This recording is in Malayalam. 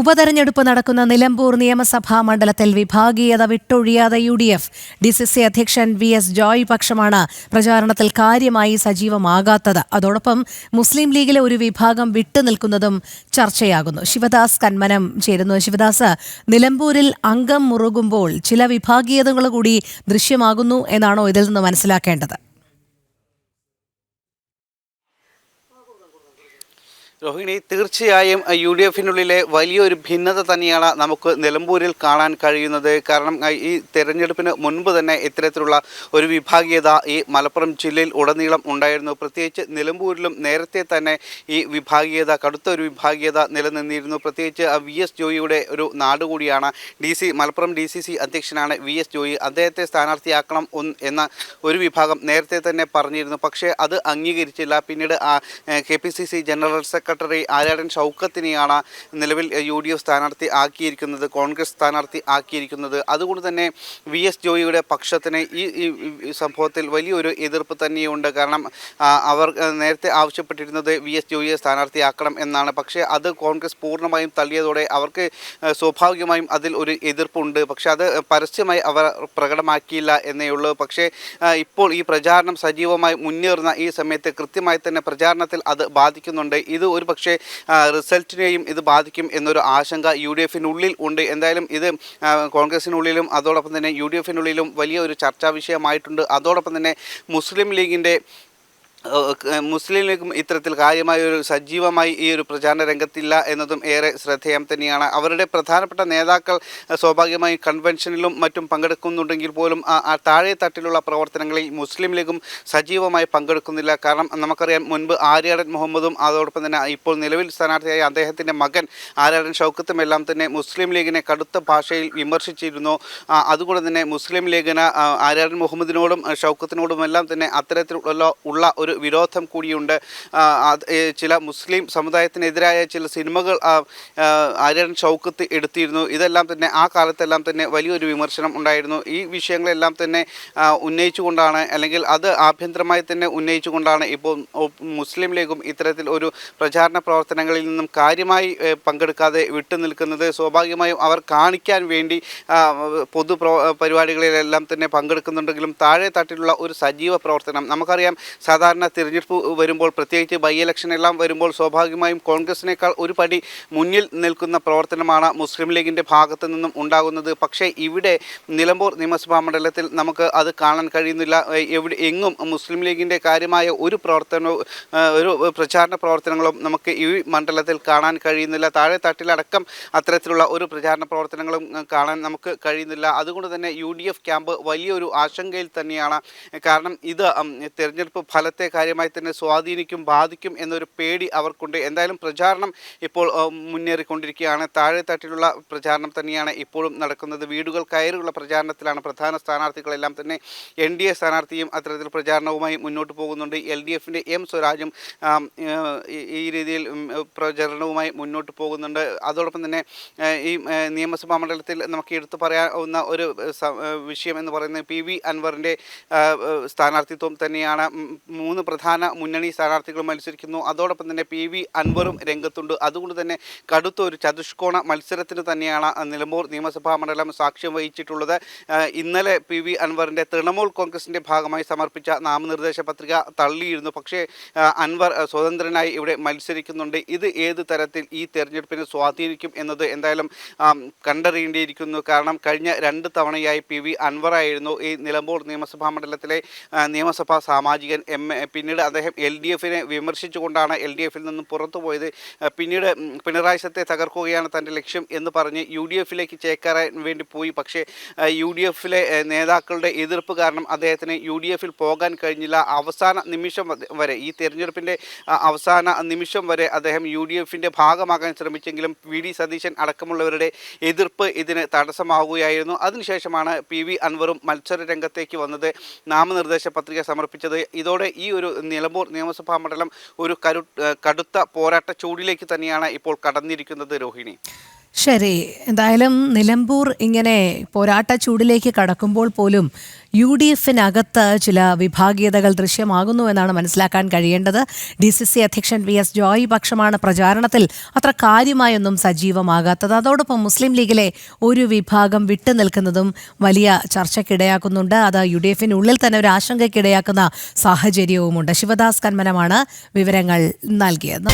ഉപതെരഞ്ഞെടുപ്പ് നടക്കുന്ന നിലമ്പൂർ നിയമസഭാ മണ്ഡലത്തിൽ വിഭാഗീയത വിട്ടൊഴിയാതെ U D F D C C അധ്യക്ഷൻ വി എസ് ജോയ് പക്ഷമാണ് പ്രചാരണത്തിൽ കാര്യമായി സജീവമാകാത്തത്. അതോടൊപ്പം മുസ്ലിം ലീഗിലെ ഒരു വിഭാഗം വിട്ടുനിൽക്കുന്നതും ചർച്ചയാകുന്നു. ശിവദാസ് കന്മനം ചേരുന്നു. ശിവദാസ് നിലമ്പൂരിൽ അംഗം മുറുകുമ്പോൾ ചില വിഭാഗീയതകൾ കൂടി ദൃശ്യമാകുന്നു എന്നാണോ ഇതിൽ നിന്ന് മനസ്സിലാക്കേണ്ടത്? രോഹിണി തീർച്ചയായും യു ഡി എഫിനുള്ളിലെ വലിയൊരു ഭിന്നത തന്നെയാണ് നമുക്ക് നിലമ്പൂരിൽ കാണാൻ കഴിയുന്നത്. കാരണം ഈ തെരഞ്ഞെടുപ്പിന് മുൻപ് തന്നെ ഇത്തരത്തിലുള്ള ഒരു വിഭാഗീയത ഈ മലപ്പുറം ജില്ലയിൽ ഉടനീളം ഉണ്ടായിരുന്നു. പ്രത്യേകിച്ച് നിലമ്പൂരിലും നേരത്തെ തന്നെ ഈ വിഭാഗീയത കടുത്ത ഒരു വിഭാഗീയത നിലനിന്നിരുന്നു. പ്രത്യേകിച്ച് വി എസ് ജോയിയുടെ ഒരു നാട് കൂടിയാണ് D C Malappuram D C C അധ്യക്ഷനാണ് V S Joy. അദ്ദേഹത്തെ സ്ഥാനാർത്ഥിയാക്കണം എന്ന ഒരു വിഭാഗം നേരത്തെ തന്നെ പറഞ്ഞിരുന്നു. പക്ഷേ അത് അംഗീകരിച്ചില്ല. പിന്നീട് K P C C general secretary Aryadan ഷൗക്കത്തിനെയാണ് നിലവിൽ യു ഡി എഫ് സ്ഥാനാർത്ഥി ആക്കിയിരിക്കുന്നത് കോൺഗ്രസ് സ്ഥാനാർത്ഥി ആക്കിയിരിക്കുന്നത്. അതുകൊണ്ട് തന്നെ വി എസ് ജോയിയുടെ പക്ഷത്തിന് ഈ സംഭവത്തിൽ വലിയൊരു എതിർപ്പ് തന്നെയുണ്ട്. കാരണം അവർ നേരത്തെ ആവശ്യപ്പെട്ടിരുന്നത് വി എസ് ജോയിയെ സ്ഥാനാർത്ഥിയാക്കണം എന്നാണ്. പക്ഷേ അത് കോൺഗ്രസ് പൂർണമായും തള്ളിയതോടെ അവർക്ക് സ്വാഭാവികമായും അതിൽ ഒരു എതിർപ്പുണ്ട്. പക്ഷേ അത് പരസ്യമായി അവർ പ്രകടമാക്കിയില്ല എന്നേ ഉള്ളൂ. പക്ഷേ ഇപ്പോൾ ഈ പ്രചാരണം സജീവമായി മുന്നേറുന്ന ഈ സമയത്ത് കൃത്യമായി തന്നെ പ്രചാരണത്തിൽ അത് ബാധിക്കുന്നുണ്ട്. ഇത് ഒരു പക്ഷേ റിസൾട്ടിനെയും ഇത് ബാധിക്കും എന്നൊരു ആശങ്ക യു ഡി എഫിനുള്ളിൽ ഉണ്ട്. എന്തായാലും ഇത് കോൺഗ്രസിനുള്ളിലും അതോടൊപ്പം തന്നെ യു ഡി എഫിനുള്ളിലും വലിയ ഒരു ചർച്ചാ വിഷയമായിട്ടുണ്ട്. അതോടൊപ്പം തന്നെ മുസ്ലിം ലീഗിന്റെ മുസ്ലിം ലീഗും ഇത്തരത്തിൽ കാര്യമായ ഒരു സജീവമായി ഈ ഒരു പ്രചാരണ രംഗത്തില്ല എന്നതും ഏറെ ശ്രദ്ധേയം തന്നെയാണ്. അവരുടെ പ്രധാനപ്പെട്ട നേതാക്കൾ സ്വാഭാവികമായി കൺവെൻഷനിലും മറ്റും പങ്കെടുക്കുന്നുണ്ടെങ്കിൽ പോലും ആ- താഴെ തട്ടിലുള്ള പ്രവർത്തനങ്ങളിൽ മുസ്ലിം ലീഗും സജീവമായി പങ്കെടുക്കുന്നില്ല. കാരണം നമുക്കറിയാം മുൻപ് ആര്യാടൻ മുഹമ്മദും അതോടൊപ്പം തന്നെ ഇപ്പോൾ നിലവിൽ സ്ഥാനാർത്ഥിയായ അദ്ദേഹത്തിന്റെ മകൻ ആര്യാടൻ ഷൗക്കത്തും എല്ലാം തന്നെ മുസ്ലിം ലീഗിനെ കടുത്ത ഭാഷയിൽ വിമർശിച്ചിരുന്നു. അതുകൊണ്ട് തന്നെ മുസ്ലിം ലീഗിന് ആര്യാടൻ മുഹമ്മദിനോടും ആ, ഷൗക്കത്തിനോടും എല്ലാം തന്നെ അത്തരത്തിലുള്ള ഉള്ള ഒരു വിരോധം കൂടിയുണ്ട്. ചില മുസ്ലിം സമുദായത്തിനെതിരായ ചില സിനിമകൾ ആര്യൻ ഷൗക്കത്ത് എടുത്തിരുന്നു. ഇതെല്ലാം തന്നെ ആ കാലത്തെല്ലാം തന്നെ വലിയൊരു വിമർശനം ഉണ്ടായിരുന്നു. ഈ വിഷയങ്ങളെല്ലാം തന്നെ ഉന്നയിച്ചുകൊണ്ടാണ് അല്ലെങ്കിൽ അത് ആഭ്യന്തരമായി തന്നെ ഉന്നയിച്ചുകൊണ്ടാണ് ഇപ്പോൾ മുസ്ലിം ലീഗും ഇത്തരത്തിൽ ഒരു പ്രചാരണ പ്രവർത്തനങ്ങളിൽ നിന്നും കാര്യമായി പങ്കെടുക്കാതെ വിട്ടുനിൽക്കുന്നത് സ്വാഭാവികമായും അവർ കാണിക്കാൻ വേണ്ടി പൊതു പ്രോ- പരിപാടികളിലെല്ലാം തന്നെ പങ്കെടുക്കുന്നുണ്ടെങ്കിലും താഴെ തട്ടിലുള്ള ഒരു സജീവ പ്രവർത്തനം നമുക്കറിയാം. സാധാരണ തിരഞ്ഞെടുപ്പ് വരുമ്പോൾ പ്രത്യേകിച്ച് ബൈ ഇലക്ഷൻ എല്ലാം വരുമ്പോൾ സ്വാഭാവികമായും കോൺഗ്രസിനേക്കാൾ ഒരു പടി മുന്നിൽ നിൽക്കുന്ന പ്രവർത്തനമാണ് മുസ്ലിം ലീഗിന്റെ ഭാഗത്തു നിന്നും ഉണ്ടാകുന്നത്. പക്ഷേ ഇവിടെ നിലമ്പൂർ നിയമസഭാ മണ്ഡലത്തിൽ നമുക്ക് അത് കാണാൻ കഴിയുന്നില്ല. എവിടെ എങ്ങും മുസ്ലിം ലീഗിന്റെ കാര്യമായ ഒരു പ്രവർത്തനവും ഒരു പ്രചാരണ പ്രവർത്തനങ്ങളും നമുക്ക് ഈ മണ്ഡലത്തിൽ കാണാൻ കഴിയുന്നില്ല. താഴെ തട്ടിലടക്കം അത്തരത്തിലുള്ള ഒരു പ്രചാരണ പ്രവർത്തനങ്ങളും കാണാൻ നമുക്ക് കഴിയുന്നില്ല. അതുകൊണ്ട് തന്നെ യു ക്യാമ്പ് വലിയൊരു ആശങ്കയിൽ തന്നെയാണ്. കാരണം ഇത് തെരഞ്ഞെടുപ്പ് ഫലത്തെ കാര്യമായി തന്നെ സ്വാധീനിക്കും ബാധിക്കും എന്നൊരു പേടി അവർക്കുണ്ട്. എന്തായാലും പ്രചാരണം ഇപ്പോൾ മുന്നേറിക്കൊണ്ടിരിക്കുകയാണ്. താഴെ തട്ടിലുള്ള പ്രചാരണം തന്നെയാണ് ഇപ്പോഴും നടക്കുന്നത്. വീടുകൾ കയറിയുള്ള പ്രചാരണത്തിലാണ് പ്രധാന സ്ഥാനാർത്ഥികളെല്ലാം തന്നെ. എൻ ഡി എ സ്ഥാനാർത്ഥിയും അത്തരത്തിൽ പ്രചാരണവുമായി മുന്നോട്ട് പോകുന്നുണ്ട്. എൽ ഡി എഫിന്റെ എം സ്വരാജും ഈ- രീതിയിൽ പ്രചരണവുമായി മുന്നോട്ട് പോകുന്നുണ്ട്. അതോടൊപ്പം തന്നെ ഈ നിയമസഭാ മണ്ഡലത്തിൽ നമുക്ക് എടുത്തു പറയാവുന്ന ഒരു വിഷയം എന്ന് പറയുന്നത് പി വി അൻവറിന്റെ സ്ഥാനാർത്ഥിത്വം തന്നെയാണ്. ഉം, മൂന്ന് പ്രധാന മുന്നണി സ്ഥാനാർത്ഥികൾ മത്സരിക്കുന്നു. അതോടൊപ്പം തന്നെ പി വി അൻവറും രംഗത്തുണ്ട്. അതുകൊണ്ട് തന്നെ കടുത്ത ഒരു ചതുഷ്കോണ മത്സരത്തിന് തന്നെയാണ് നിലമ്പൂർ നിയമസഭാ മണ്ഡലം സാക്ഷ്യം വഹിച്ചിട്ടുള്ളത്. ഇന്നലെ പി വി അൻവറിന്റെ തൃണമൂൽ കോൺഗ്രസിന്റെ ഭാഗമായി സമർപ്പിച്ച നാമനിർദ്ദേശ പത്രിക തള്ളിയിരുന്നു. പക്ഷേ അൻവർ സ്വതന്ത്രനായി ഇവിടെ മത്സരിക്കുന്നുണ്ട്. ഇത് ഏത് തരത്തിൽ ഈ തെരഞ്ഞെടുപ്പിനെ സ്വാധീനിക്കും എന്നത് എന്തായാലും കണ്ടറിയേണ്ടിയിരിക്കുന്നു. കാരണം കഴിഞ്ഞ രണ്ട് തവണയായി പി വി അൻവറായിരുന്നു ഈ നിലമ്പൂർ നിയമസഭാ മണ്ഡലത്തിലെ നിയമസഭാ സാമാജികൻ എ പിന്നീട് അദ്ദേഹം എൽ ഡി എഫിനെ വിമർശിച്ചുകൊണ്ടാണ് എൽ ഡി എഫിൽ നിന്നും പുറത്തു പോയത്. പിന്നീട് പിണറായി സത്തെ തകർക്കുകയാണ് തന്റെ ലക്ഷ്യം എന്ന് പറഞ്ഞ് യു ഡി എഫിലേക്ക് ചേക്കേറാൻ വേണ്ടി പോയി. പക്ഷേ യു ഡി എഫിലെ നേതാക്കളുടെ എതിർപ്പ് കാരണം അദ്ദേഹത്തിന് യു ഡി എഫിൽ പോകാൻ കഴിഞ്ഞില്ല. അവസാന നിമിഷം വരെ ഈ തെരഞ്ഞെടുപ്പിന്റെ അവസാന നിമിഷം വരെ അദ്ദേഹം യു ഡി എഫിന്റെ ഭാഗമാകാൻ ശ്രമിച്ചെങ്കിലും വി. ഡി. സതീശൻ അടക്കമുള്ളവരുടെ എതിർപ്പ് ഇതിന് തടസ്സമാവുകയായിരുന്നു. അതിനുശേഷമാണ് പി. വി. അൻവറും മത്സര രംഗത്തേക്ക് വന്നത്. നാമനിർദ്ദേശ പത്രിക സമർപ്പിച്ചത്. ഇതോടെ ഈ ഒരു നിലമ്പൂർ നിയമസഭാ മണ്ഡലം ഒരു കരു കടുത്ത പോരാട്ട ചൂടിലേക്ക് തന്നെയാണ് ഇപ്പോൾ കടന്നിരിക്കുന്നത് രോഹിണി. ശരി എന്തായാലും നിലമ്പൂർ ഇങ്ങനെ പോരാട്ട ചൂടിലേക്ക് കടക്കുമ്പോൾ പോലും യു ഡി എഫിനകത്ത് ചില വിഭാഗീയതകൾ ദൃശ്യമാകുന്നു എന്നാണ് മനസ്സിലാക്കാൻ കഴിയേണ്ടത്. ഡി സി സി അധ്യക്ഷൻ വി എസ് ജോയ് പക്ഷമാണ് പ്രചാരണത്തിൽ അത്ര കാര്യമായൊന്നും സജീവമാകാത്തത്. അതോടൊപ്പം മുസ്ലിം ലീഗിലെ ഒരു വിഭാഗം വിട്ടു നിൽക്കുന്നതും വലിയ ചർച്ചയ്ക്കിടയാക്കുന്നുണ്ട്. അത് യു ഡി എഫിനുള്ളിൽ തന്നെ ഒരു ആശങ്കയ്ക്കിടയാക്കുന്ന സാഹചര്യവുമുണ്ട്. ശിവദാസ് കന്മനമാണ് വിവരങ്ങൾ നൽകിയത്.